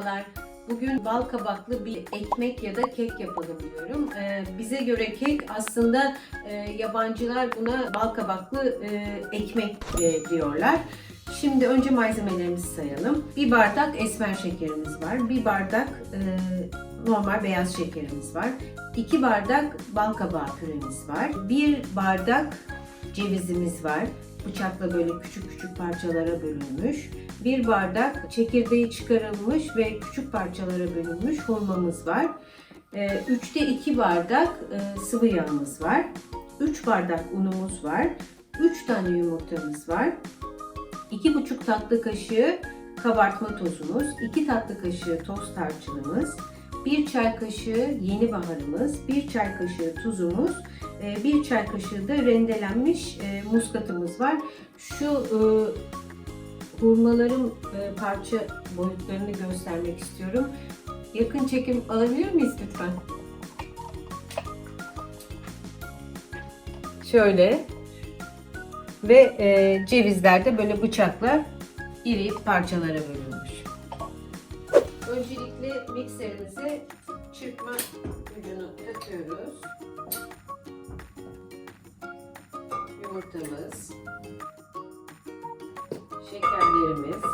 Merhabalar. Bugün bal kabaklı bir ekmek ya da kek yapalım diyorum. Ee, bize göre kek aslında e, yabancılar buna bal kabaklı e, ekmek e, diyorlar. Şimdi önce malzemelerimizi sayalım. Bir bardak esmer şekerimiz var. Bir bardak e, normal beyaz şekerimiz var. 2 bardak bal kabağı püremiz var. Bir bardak cevizimiz var. Bıçakla böyle küçük küçük parçalara bölünmüş. Bir bardak çekirdeği çıkarılmış ve küçük parçalara bölünmüş hurmamız var. Ee, Üçte iki bardak e, sıvı yağımız var. 3 bardak unumuz var. 3 tane yumurtamız var. 2,5 tatlı kaşığı kabartma tozumuz, 2 tatlı kaşığı toz tarçınımız, 1 çay kaşığı yeni baharımız, 1 çay kaşığı tuzumuz, 1 çay kaşığı da rendelenmiş e, muskatımız var. Şu e, hurmaların e, parça boyutlarını göstermek istiyorum. Yakın çekim alabilir miyiz lütfen? Şöyle ve e, cevizler de böyle bıçakla iri parçalara bölünmüş. Öncelikle mikserimize çırpma ucunu takıyoruz. Yumurtamız, şekerlerimiz,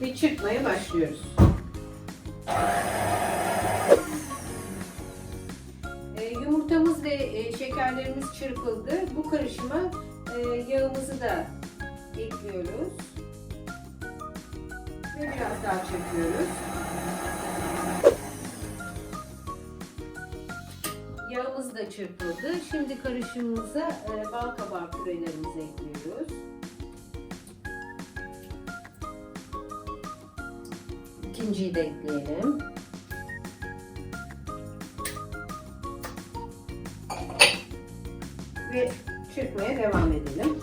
ve çırpmaya başlıyoruz. Yumurtamız ve e, şekerlerimiz çırpıldı. Bu karışıma e, yağımızı da ekliyoruz. Ve biraz daha çırpıyoruz. Yağımız da çırpıldı. Şimdi karışımımıza e, bal kabağı pürelerimizi ekliyoruz. İkinciyi de ekleyelim. Ve çırpmaya devam edelim.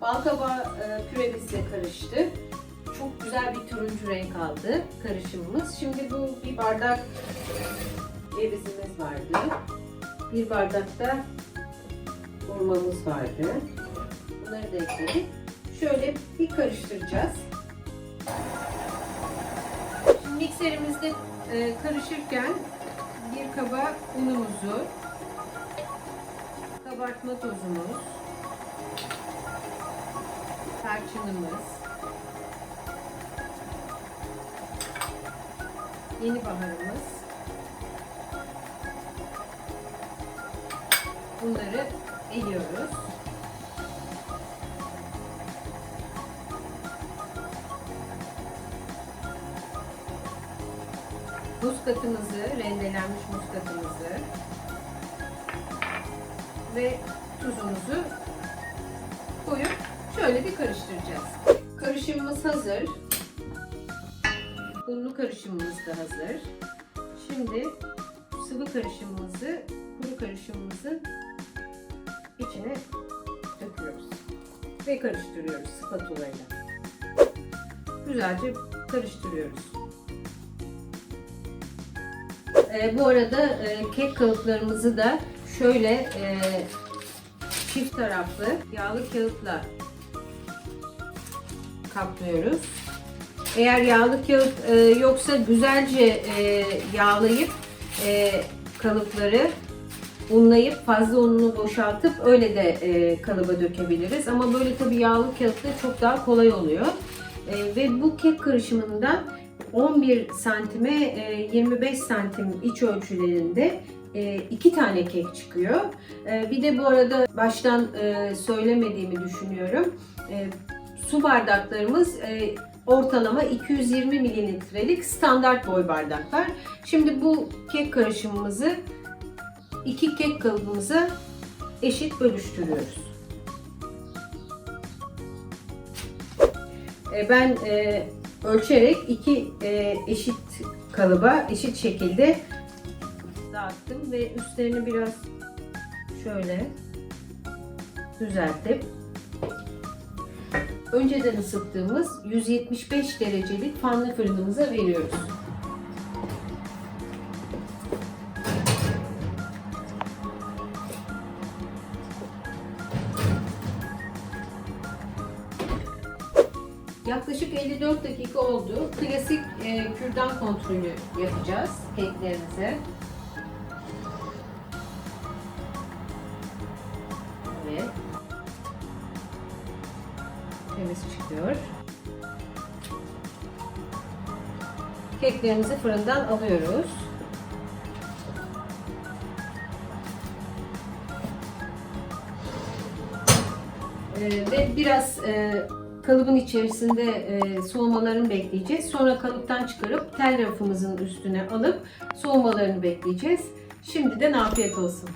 Balkabağı e, püremiz de karıştı. Çok güzel bir turuncu renk aldı karışımımız. Şimdi bu bir bardak cevizimiz vardı. Bir bardakta hurmamız vardı. Bunları da ekledik. Şöyle bir karıştıracağız. Şimdi mikserimizde e, karışırken bir kaba unumuzu, kabartma tozumuz, tarçınımız, yeni baharımız, bunları eliyoruz. Muskatımızı, rendelenmiş muskatımızı ve tuzumuzu koyup şöyle bir karıştıracağız. Karışımımız hazır. Unlu karışımımız da hazır. Şimdi sıvı karışımımızı, kuru karışımımızın içine döküyoruz. Ve karıştırıyoruz spatula ile. Güzelce karıştırıyoruz. E, bu arada e, kek kalıplarımızı da şöyle e, çift taraflı yağlı kağıtla kaplıyoruz. Eğer yağlı kağıt e, yoksa güzelce e, yağlayıp e, kalıpları unlayıp fazla ununu boşaltıp öyle de e, kalıba dökebiliriz. Ama böyle tabii yağlı kağıtla çok daha kolay oluyor. E, ve bu kek karışımından 11 santime e, 25 santim iç ölçülerinde e, iki tane kek çıkıyor. E, Bir de bu arada baştan e, söylemediğimi düşünüyorum. E, Su bardaklarımız e, ortalama 220 mililitrelik standart boy bardaklar. Şimdi bu kek karışımımızı iki kek kalıbımıza eşit bölüştürüyoruz. E, Ben e, ölçerek iki e, eşit kalıba eşit şekilde dağıttım ve üstlerini biraz şöyle düzeltip önceden ısıttığımız 175 derecelik fanlı fırınımıza veriyoruz. Yaklaşık 54 dakika oldu. Klasik e, kürdan kontrolü yapacağız keklerimize. Evet. Temiz çıkıyor. Keklerimizi fırından alıyoruz. Ee, ve biraz e, kalıbın içerisinde e, soğumalarını bekleyeceğiz. Sonra kalıptan çıkarıp tel rafımızın üstüne alıp soğumalarını bekleyeceğiz. Şimdiden afiyet olsun.